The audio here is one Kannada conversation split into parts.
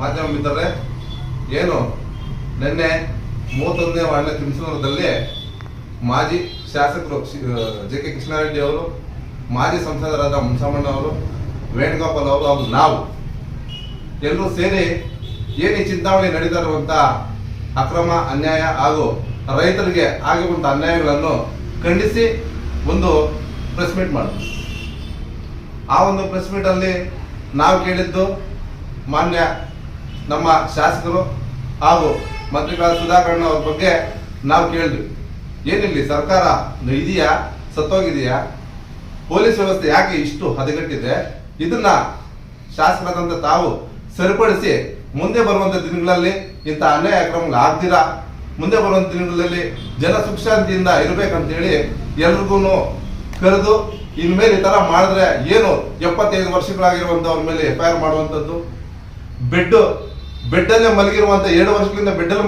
ಮಾಧ್ಯಮ ಮಿತ್ರರೇ, ಏನು ನಿನ್ನೆ ಮೂವತ್ತೊಂದನೇ ವಾರ್ಡ್ನ ತಿಮ್ಸನಗರದಲ್ಲಿ ಮಾಜಿ ಶಾಸಕರು ಜೆ ಕೆ ಕೃಷ್ಣಾರೆಡ್ಡಿ ಅವರು, ಮಾಜಿ ಸಂಸದರಾದ ಮುನ್ಸಮಣ್ಣ ಅವರು, ವೇಣುಗೋಪಾಲ್ ಅವರು ಹಾಗೂ ನಾವು ಎಲ್ಲರೂ ಸೇರಿ ಏನು ಚಿಂತಾವಣಿ ನಡೀತಾ ಅಕ್ರಮ ಅನ್ಯಾಯ ಹಾಗೂ ರೈತರಿಗೆ ಆಗಿರುವಂಥ ಅನ್ಯಾಯಗಳನ್ನು ಖಂಡಿಸಿ ಒಂದು ಪ್ರೆಸ್ ಮೀಟ್ ಮಾಡಿದ್ವಿ. ಆ ಒಂದು ಪ್ರೆಸ್ ಮೀಟ್ ಅಲ್ಲಿ ನಾವು ಕೇಳಿದ್ದು ಮಾನ್ಯ ನಮ್ಮ ಶಾಸಕರು ಹಾಗೂ ಮಂತ್ರಿಗಳ ಸುಧಾಕರಣ ಅವ್ರ ಬಗ್ಗೆ ನಾವು ಕೇಳಿದ್ವಿ. ಏನಿಲ್ಲಿ ಸರ್ಕಾರ ಇದೆಯಾ? ಸತ್ತೋಗಿದೆಯಾ? ಪೊಲೀಸ್ ವ್ಯವಸ್ಥೆ ಯಾಕೆ ಇಷ್ಟು ಹದಗೆಟ್ಟಿದೆ? ಇದನ್ನ ಶಾಸಕರಾದಂತ ತಾವು ಸರಿಪಡಿಸಿ ಮುಂದೆ ಬರುವಂತ ದಿನಗಳಲ್ಲಿ ಇಂಥ ಅನ್ಯಾಯ ಅಕ್ರಮಗಳು ಆಗ್ದಿರಾ? ಮುಂದೆ ಬರುವಂತ ದಿನಗಳಲ್ಲಿ ಜನ ಸುಖಶಾಂತಿಯಿಂದ ಇರಬೇಕಂತೇಳಿ ಎಲ್ರಿಗೂ ಕರೆದು ಇನ್ಮೇಲೆ ಈ ತರ ಮಾಡಿದ್ರೆ ಏನು ಎಪ್ಪತ್ತೈದು ವರ್ಷಗಳಾಗಿರುವಂತವ್ರ ಮೇಲೆ ಎಫ್ ಐ ಆರ್ ಮಾಡುವಂಥದ್ದು? ಬೆಡ್ ಬೆಡ್ಡಲ್ಲೇ ಮಲಗಿರುವಂತ ಎರಡು ವರ್ಷಗಳಿಂದ ಬೆಡ್ಡಲ್ಲಿ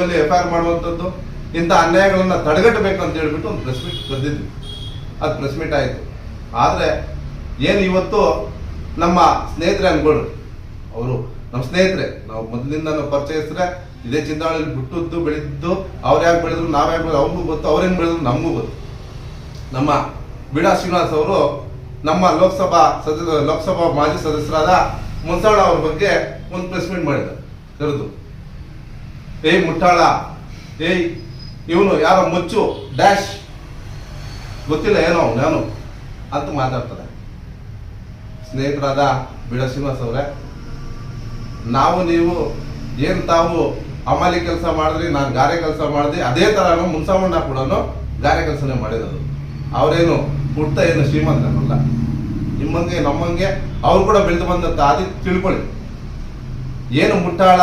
ಮೇಲೆ ಎಫ್ ಐ ಆರ್ ಮಾಡುವಂತದ್ದು, ಇಂಥ ಅನ್ಯಾಯಗಳನ್ನ ತಡೆಗಟ್ಟಬೇಕು ಅಂತ ಹೇಳ್ಬಿಟ್ಟು ಒಂದು ಪ್ರೆಸ್ ಮೀಟ್ ಕರೆದಿದ್ವಿ ಅದು ಪ್ರೆಸ್ ಮೀಟ್ ಆಯಿತು. ಆದರೆ ಏನು ಇವತ್ತು ನಮ್ಮ ಸ್ನೇಹಿತರೆ ಅನ್ಕೊಳ್ರು. ಅವರು ನಮ್ಮ ಸ್ನೇಹಿತರೆ, ನಾವು ಮೊದಲಿಂದ ಪರಿಚಯಿಸಿದ್ರೆ ಇದೇ ಚಿಂತಾವಳಿಯಲ್ಲಿ ಬಿಟ್ಟದ್ದು, ಬೆಳೆದಿದ್ದು, ಅವ್ರು ಯಾಕೆ ಬೆಳೆದ್ರು, ನಾವು ಯಾಕೆ ಬೆಳೆದ್ರು, ಅವ್ರಿಗೂ ಗೊತ್ತು ಅವ್ರೇನು ಬೆಳೆದ್ರು, ನಮಗೂ ಗೊತ್ತು. ನಮ್ಮ ಬಿಡಾ ಶ್ರೀನಿವಾಸ್ ಅವರು ನಮ್ಮ ಲೋಕಸಭಾ ಸದಸ್ಯ, ಲೋಕಸಭಾ ಮಾಜಿ ಸದಸ್ಯರಾದ ಮುನ್ಸಾಳ ಅವ್ರ ಬಗ್ಗೆ ಒಂದು ಪ್ರೆಸ್ ಮೀಟ್ ಮಾಡಿದ್ದಾರೆ. ಕರೆದು ಏಯ್ ಮುಟ್ಟಾಳ. ಏಯ್, ಇವನು ಯಾರೋ ಮುಚ್ಚು, ಡ್ಯಾಶ್. ಗೊತ್ತಿಲ್ಲ ಏನೋ ನಾನು ಅಂತ ಮಾತಾಡ್ತಾರೆ ಸ್ನೇಹಿತರಾದ ಬಿಡ ಶ್ರೀನಿವಾಸ್ ಅವರೇ, ನಾವು ನೀವು ಏನು ತಾವು ಅಮಾಲಿ ಕೆಲಸ ಮಾಡಿದ್ರಿ, ನಾನು ಗಾರೆ ಕೆಲಸ ಮಾಡಿದ್ರಿ ಅದೇ ಥರನೂ ಮುನ್ಸಾಮಣ್ಣ ಕೂಡ ಗಾರೆ ಕೆಲಸನೇ ಮಾಡಿರೋದು. ಅವರೇನು ಹುಟ್ಟ ಏನು ಶ್ರೀಮಂತರಲ್ಲ. ನಿಮ್ಮಂಗೆ, ನಮ್ಮಂಗೆ, ಅವ್ರು ಕೂಡ ಬೆಳೆದು ಬಂದಂತ ಆದಿ ತಿಳ್ಕೊಳ್ಳಿ. ಏನು ಮುಟ್ಟಾಳ?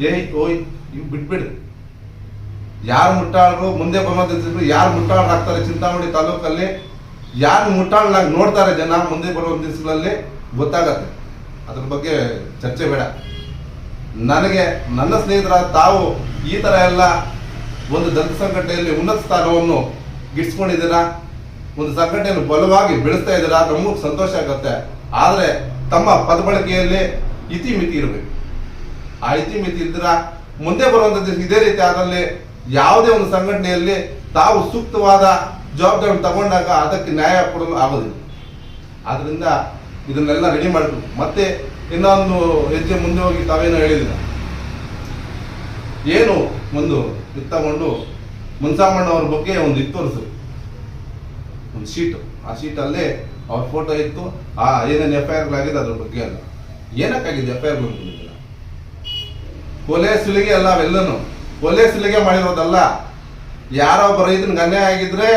ಏಯ್, ಓಯ್, ಇವ್ ಬಿಟ್ಬಿಡ್ರಿ ಯಾರು ಮುಟ್ಟಾಳರು? ಮುಂದೆ ಬರುವಂತ ಯಾರು ಮುಟ್ಟಾಳರಾಗ್ತಾರೆ ಚಿಂತಾಮಣಿ ತಾಲೂಕಲ್ಲಿ. ಯಾರು ಮುಟ್ಟಾಳಾಗಿ ನೋಡ್ತಾರೆ ಜನ ಮುಂದೆ ಬರುವ ದಿವಸಗಳಲ್ಲಿ? ಗೊತ್ತಾಗತ್ತೆ. ಅದ್ರ ಬಗ್ಗೆ ಚರ್ಚೆ ಬೇಡ. ನನಗೆ, ನನ್ನ ಸ್ನೇಹಿತರ ತಾವು ಈ ತರ ಎಲ್ಲ ಒಂದು ದಂತ ಸಂಘಟನೆಯಲ್ಲಿ ಉನ್ನತ ಸ್ಥಾನವನ್ನು ಗಿಟ್ಸ್ಕೊಂಡಿದ್ದೀರಾ ಒಂದು ಸಂಘಟನೆಯನ್ನು ಬಲವಾಗಿ ಬೆಳೆಸ್ತಾ ಇದ್ದೀರಾ? ನಮಗೂ ಸಂತೋಷ ಆಗುತ್ತೆ. ಆದರೆ ತಮ್ಮ ಪದಬಳಕೆಯಲ್ಲಿ ಇತಿಮಿತಿ ಇರಬೇಕು. ಆ ಇತಿಮಿತಿ ಇದ್ರ ಮುಂದೆ ಬರುವಂತದ್ದು ಇದೇ ರೀತಿ ಅದರಲ್ಲಿ ಯಾವುದೇ ಒಂದು ಸಂಘಟನೆಯಲ್ಲಿ ತಾವು ಸೂಕ್ತವಾದ ಜವಾಬ್ದಾರಿ ತಗೊಂಡಾಗ ಅದಕ್ಕೆ ನ್ಯಾಯ ಕೊಡಲು ಆಗೋದಿಲ್ಲ. ಆದ್ರಿಂದ ಇದನ್ನೆಲ್ಲ ರೆಡಿ ಮಾಡಬೇಕು. ಮತ್ತೆ ಇನ್ನೊಂದು ಹೆಜ್ಜೆ ಮುಂದೆ ಹೋಗಿ ತಾವೇನು ಹೇಳಿದಿರ ಏನು ಒಂದು ಇದು ತಗೊಂಡು ಮುನ್ಸಾಮಣ್ಣ ಅವ್ರ ಬಗ್ಗೆ ಒಂದು ಇತ್ತು ಒಂದು ಶೀಟ್. ಆ ಶೀಟಲ್ಲಿ ಅವ್ರ ಫೋಟೋ ಇತ್ತು. ಆ ಏನೇನು ಎಫ್ ಐ ಆರ್ಗಳಾಗಿದೆ ಅದ್ರ ಬಗ್ಗೆ ಅಲ್ಲ. ಏನಕ್ಕಾಗಿದೆ ಎಫ್ ಐ ಆರ್ ಕೊಲೆ ಸುಲಿಗೆ ಅಲ್ಲ ಅವೆಲ್ಲನು. ಕೊಲೆ ಸುಲಿಗೆ ಮಾಡಿರೋದಲ್ಲ. ಯಾರೋ ಒಬ್ಬ ರೈತನಿಗೆ ಅನ್ಯಾಯ ಆಗಿದ್ರೆ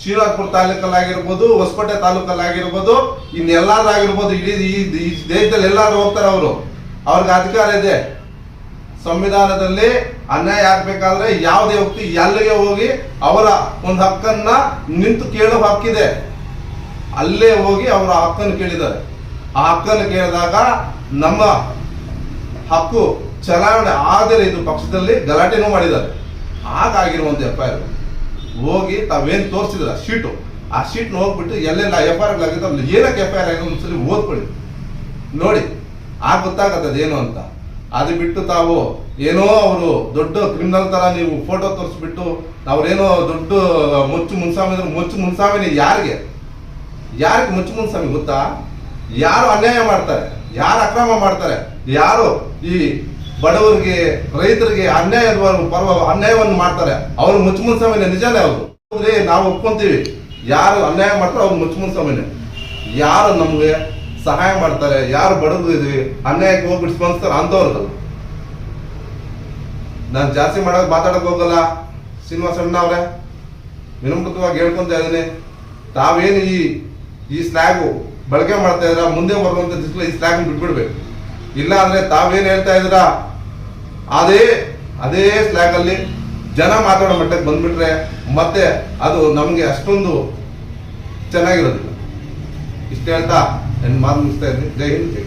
ಶ್ರೀರಾಜ್ಪುರ ತಾಲೂಕಲ್ಲಾಗಿರ್ಬೋದು ಹೊಸಕೋಟೆ ತಾಲೂಕಲ್ಲಾಗಿರ್ಬೋದು ಇನ್ನೆಲ್ಲಾರಾಗಿರ್ಬೋದು ಇಡೀ ಈ ಈ ದೇಶದಲ್ಲಿ ಎಲ್ಲಾರು ಹೋಗ್ತಾರೆ ಅವರು. ಅವ್ರಿಗೆ ಅಧಿಕಾರ ಇದೆ. ಸಂವಿಧಾನದಲ್ಲಿ ಅನ್ಯಾಯ ಆಗ್ಬೇಕಾದ್ರೆ ಯಾವುದೇ ವ್ಯಕ್ತಿ ಎಲ್ಲಿಗೆ ಹೋಗಿ ಅವರ ಒಂದು ಹಕ್ಕನ್ನ ನಿಂತು ಕೇಳೋ ಹಕ್ಕಿದೆ ಅಲ್ಲೇ ಹೋಗಿ ಅವರ ಹಕ್ಕನ್ನು ಕೇಳಿದ್ದಾರೆ. ಆ ಹಕ್ಕನ್ನು ಕೇಳಿದಾಗ ನಮ್ಮ ಹಕ್ಕು ಚಲಾವಣೆ ಆದರೆ ಇದು ಪಕ್ಷದಲ್ಲಿ ಗಲಾಟೆನೂ ಮಾಡಿದ್ದಾರೆ. ಹಾಗಾಗಿರುವಂತ ಎಫ್ ಐ ಆರ್ ಹೋಗಿ ತಾವೇನ್ ತೋರಿಸಿದ್ರ? ಶೀಟು. ಆ ಶೀಟ್ ಹೋಗ್ಬಿಟ್ಟು ಎಲ್ಲೆಲ್ಲ ಎಫ್ ಐ ಆರ್ ಆಗಿದೆ ಅಲ್ಲಿ ಏನಕ್ಕೆ ಎಫ್ ಐ ಆರ್ ಆಗಿದೆ ಒಂದ್ಸಲಿ ಓದ್ಕೊಳ್ಳಿ. ನೋಡಿ, ಆಗ ಗೊತ್ತಾಗತ್ತದ ಏನು ಅಂತ. ಅದು ಬಿಟ್ಟು ತಾವು ಏನೋ ಅವರು ದೊಡ್ಡ ಕ್ರಿಮಿನಲ್ ತರ ನೀವು ಫೋಟೋ ತೋರಿಸ್ಬಿಟ್ಟು ಅವ್ರೇನೋ ದೊಡ್ಡ ಮುಚ್ಚು ಮುನ್ಸಾಮಿ ಅಂದ್ರೆ ಮುಚ್ಚು ಮುನ್ಸಾಮಿನಿ ಯಾರಿಗೆ? ಯಾರಿಗೆ ಮುಚ್ಚು ಮುನ್ಸಾಮಿ ಗೊತ್ತಾ? ಯಾರು ಅನ್ಯಾಯ ಮಾಡ್ತಾರೆ? ಯಾರು ಅಕ್ರಮ ಮಾಡ್ತಾರೆ? ಯಾರು ಈ ಬಡವರಿಗೆ, ರೈತರಿಗೆ ಅನ್ಯಾಯ ಪರ್ವ, ಅನ್ಯಾಯವನ್ನು ಮಾಡ್ತಾರೆ. ಅವ್ರು ಮುಚ್ಚುಮುನ್ ಸಮಯ ನಿಜಾನೇ ಅವರು. ನಾವು ಒಪ್ಕೊಂತೀವಿ. ಯಾರು ಅನ್ಯಾಯ ಮಾಡ್ತಾರೆ ಅವ್ರು ಸಮಯ ಯಾರು ನಮ್ಗೆ ಸಹಾಯ ಮಾಡ್ತಾರೆ, ಯಾರು ಬಡದು ಇದ್ವಿ, ಅನ್ಯಾಯಕ್ಕೆ ಹೋಗ್ಬಿಟ್ಟು ಸ್ಪಂದಿಸ್ತಾರೆ ಅಂತವ್ರದ್ದು. ನಾನು ಜಾಸ್ತಿ ಮಾಡೋದು ಮಾತಾಡಕ್ ಹೋಗಲ್ಲ, ಶ್ರೀನಿವಾಸ ಅಣ್ಣ ಅವ್ರೆ. ವಿನಮ್ರತವಾಗಿ ಹೇಳ್ಕೊಂತ ಇದ್ದೀನಿ. ತಾವೇನು ಈ ಈ ಸ್ಲ್ಯಾಗು ಬಳಕೆ ಮಾಡ್ತಾ ಇದ್ರ ಮುಂದೆ ಬರುವಂತ ದಿಸ್ಲ ಈ ಸ್ಲ್ಯಾಗ್ ಬಿಟ್ಬಿಡ್ಬೇಕು. ಇಲ್ಲ ಅಂದ್ರೆ ತಾವೇನು ಹೇಳ್ತಾ ಇದ್ದೀರಾ? ಅದೇ ಅದೇ ಸ್ಲ್ಯಾಗ್ ಅಲ್ಲಿ ಜನ ಮಾತಾಡೋ ಮಟ್ಟಕ್ಕೆ ಬಂದ್ಬಿಟ್ರೆ ಮತ್ತೆ ಅದು ನಮಗೆ ಅಷ್ಟೊಂದು ಚೆನ್ನಾಗಿರೋದಿಲ್ಲ. ಇಷ್ಟ ಹೇಳ್ತಾ, ನನ್ನ ಮಾತು ಮುಗಿಸ್ತಾ ಇದ್ದೀನಿ. ಜೈ ಹಿಂದ್, ಜೈ